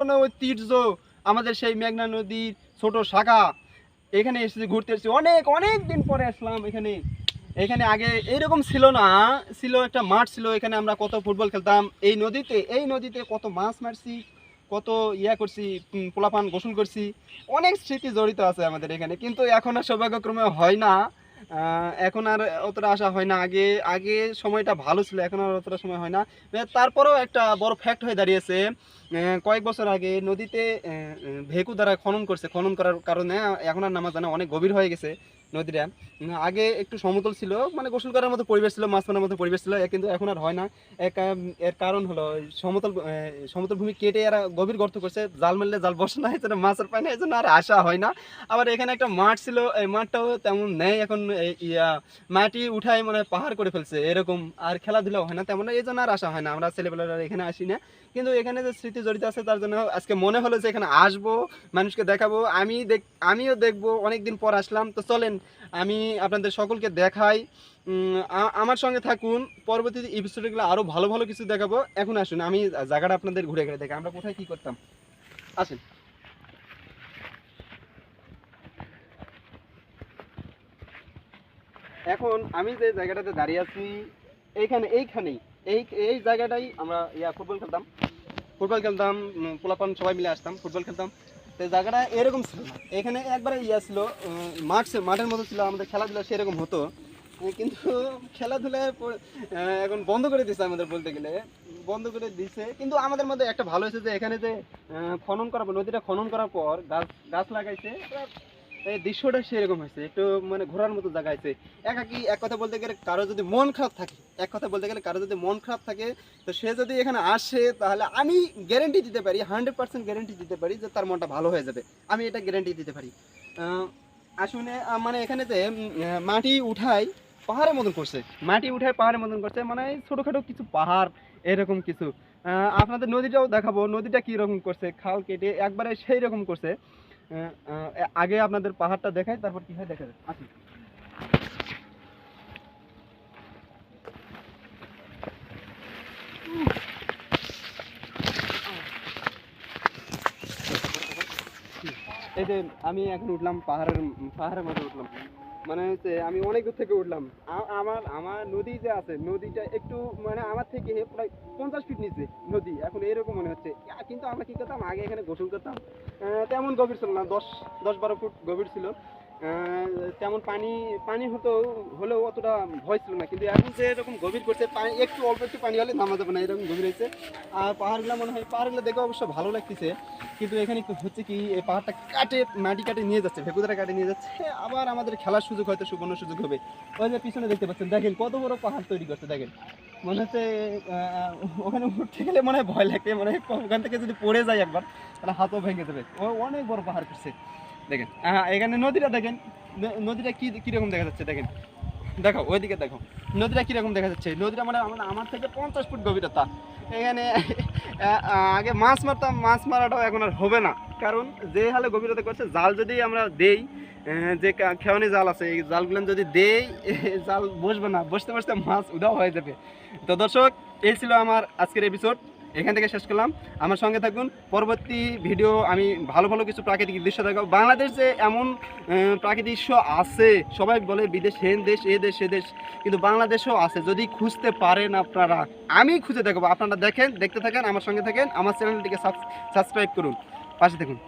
ঐতিহ্য আমাদের সেই মেঘনা নদীর ছোট শাখা, এখানে এসেছি ঘুরতে এসেছি। অনেক অনেক দিন পরে আসলাম এখানে। এখানে আগে এইরকম ছিল না, ছিল একটা মাঠ ছিল, এখানে আমরা কত ফুটবল খেলতাম। এই নদীতে এই নদীতে কত মাছ মারছি, কত ইয়া করছি পোলাপান গোসল করছি। অনেক স্মৃতি জড়িত আছে আমাদের এখানে, কিন্তু এখন আর সৌভাগ্যক্রমে হয় না। এখন আর অতটা আসা হয় না। আগে আগে সময়টা ভালো ছিল এখন আর অতটা সময় হয় না। এ, তারপরেও একটা বড় ফ্যাক্ট হয়ে দাঁড়িয়েছে কয়েক বছর আগে নদীতে ভেকু দ্বারা খনন করছে। খনন করার কারণে এখন আর নামাজ জানা অনেক গভীর হয়ে গেছে। নদীটা। আগে একটু সমতল ছিল মানে গোসল করার মতো পরিবেশ ছিল, মাছ মারার মতো পরিবেশ ছিল কিন্তু এখন আর হয় না। এর কারণ হলো সমতল সমতল ভূমি কেটে এরা গভীর গর্ত করছে, জাল মারলে জাল বসে না এই জন্য মাছের পায় না এই জন্য আর আসা হয় না। আবার এখানে একটা মাঠ ছিল, এই মাঠটাও তেমন নেই, এখন ইয়া, মাটি উঠায় মানে পাহাড় করে ফেলছে, এরকম। আর খেলাধুলাও হয় না তেমন, এই জন্য আর আসা হয় না, আমরা ছেলেবেলারা এখানে আসি না। কিন্তু এখানে যে স্মৃতি জড়িত আছে, তার জন্য আজকে মনে হলো যে এখানে আসব, মানুষকে দেখাবো, আমি দেখ, আমিও দেখব, অনেকদিন পর আসলাম। তো চলেন আমি আপনাদের সকলকে দেখাই। আমার সঙ্গে থাকুন। পরবর্তী এপিসোডগুলো আরও ভালো ভালো কিছু দেখাবো। এখন আসুন, আমি জায়গাটা আপনাদের ঘুরে ঘুরে দেখাই আমরা কোথায় কি করতাম? আসেন। এখন আমি যে জায়গাটাতে দাঁড়িয়ে আছি, এইখানে এইখানেই। এই এই জায়গাটাই আমরা ইয়া ফুটবল খেলতাম। ফুটবল খেলতাম পোলাপান সবাই মিলে আসতাম, ফুটবল খেলতাম। জায়গাটা এরকম ছিল না। এখানে একবারে ইয়ে ছিল মাঠ মাঠের মতো ছিল, আমাদের খেলাধুলা সেরকম হতো। কিন্তু খেলাধুলা এখন বন্ধ করে দিছে আমাদের বলতে গেলে। বন্ধ করে দিছে, কিন্তু আমাদের মধ্যে একটা ভালো হয়েছে যে এখানে যে খনন করার পর, নদীটা খনন করার পর গাছ গাছ লাগাইছে। দৃশ্যটা সেরকম হয়েছে, একটু মানে ঘোরার মতো জায়গা আছে একাকি, এক কথা বলতে গেলে কারও যদি মন খারাপ থাকে, এক কথা বলতে গেলে কারও যদি মন খারাপ থাকে, তো সে যদি এখানে আসে, তাহলে আমি গ্যারেন্টি দিতে পারি হান্ড্রেড পার্সেন্ট গ্যারেন্টি দিতে পারি যে তার মনটা ভালো হয়ে যাবে। আমি এটা গ্যারেন্টি দিতে পারি। আসলে মানে এখানে যে মাটি উঠাই পাহাড়ের মতন করছে। মাটি উঠায় পাহাড়ের মতন করছে মানে ছোটোখাটো কিছু পাহাড়, এরকম কিছু। আপনাদের নদীটাও দেখাবো, নদীটা কীরকম করছে, খাল কেটে একবারে সেই রকম করছে। আগে আপনাদের পাহাড়টা দেখাই, তারপর কি হয় দেখা আসুন এই যে আমি এখন উঠলাম পাহাড়ের পাহাড়ের মধ্যে উঠলাম। মানে হচ্ছে আমি অনেক দূর থেকে উঠলাম। আমার আমার নদী যে আছে, নদীটা একটু মানে আমার থেকে প্রায় পঞ্চাশ ফিট নিচে নদী। এখন এরকম মনে হচ্ছে। কিন্তু আমরা কি করতাম? আগে এখানে গোসল করতাম। তেমন গভীর ছিল না, দশ দশ বারো ফুট গভীর ছিল। তেমন পানি পানি হতো, হলেও অতটা ভয় ছিল না। কিন্তু এখন যে এরকম গভীর করছে, পানি, একটু অল্প একটু পানি হলে নামা যাবে না, এরকম গভীর হয়েছে। আর পাহাড়গুলো মনে হয়, পাহাড়গুলো দেখে অবশ্য ভালো লাগতেছে। কিন্তু এখানে হচ্ছে কি, এই পাহাড়টা কাটে, মাটি কাটে, নিয়ে যাচ্ছে, ভেকুদারা কাটে, নিয়ে যাচ্ছে। আবার আমাদের খেলার সুযোগ হয়তো, সুবর্ণ সুযোগ হবে। ওই যে পিছনে দেখতে পাচ্ছেন, দেখেন কত বড় পাহাড় তৈরি করছে, দেখেন। মনে হচ্ছে ওখানে উঠতে গেলে মনে হয় ভয় লাগে মনে হয় ওখান থেকে যদি পড়ে যায় একবার, তাহলে হাতও ভেঙে যাবে। ও, অনেক বড় পাহাড় করছে। দেখেন। আহ, এখানে নদীটা দেখেন। নদীটা কি কীরকম দেখা যাচ্ছে দেখেন। দেখো ওইদিকে দেখো। নদীটা কীরকম দেখা যাচ্ছে? নদীটা মানে আমার আমার থেকে পঞ্চাশ ফুট গভীরতা। এখানে আগে মাছ মারতাম মাছ মারাটাও এখন আর হবে না। কারণ যে হালে গভীরতা করছে জাল যদি আমরা দেই যে খেওয়ানি জাল আছে এই জালগুলো যদি দেই জাল বসবে না। বসতে বসতে মাছ উদাও হয়ে যাবে। তো দর্শক এই ছিল আমার আজকের এপিসোড এখান থেকে শেষ করলাম। আমার সঙ্গে থাকুন। পরবর্তী ভিডিও আমি ভালো ভালো কিছু প্রাকৃতিক দৃশ্য দেখাবো। বাংলাদেশে এমন প্রাকৃতিক দৃশ্য আছে, সবাই বলে বিদেশ হেন দেশ, এ দেশ, সে দেশ, কিন্তু বাংলাদেশও আছে। যদি খুঁজতে পারেন আপনারা, আমি খুঁজে দেখাবো। আপনারা দেখেন, দেখতে থাকেন, আমার সঙ্গে থাকেন, আমার চ্যানেলটিকে সাবস্ক্রাইব করুন। পাশে দেখুন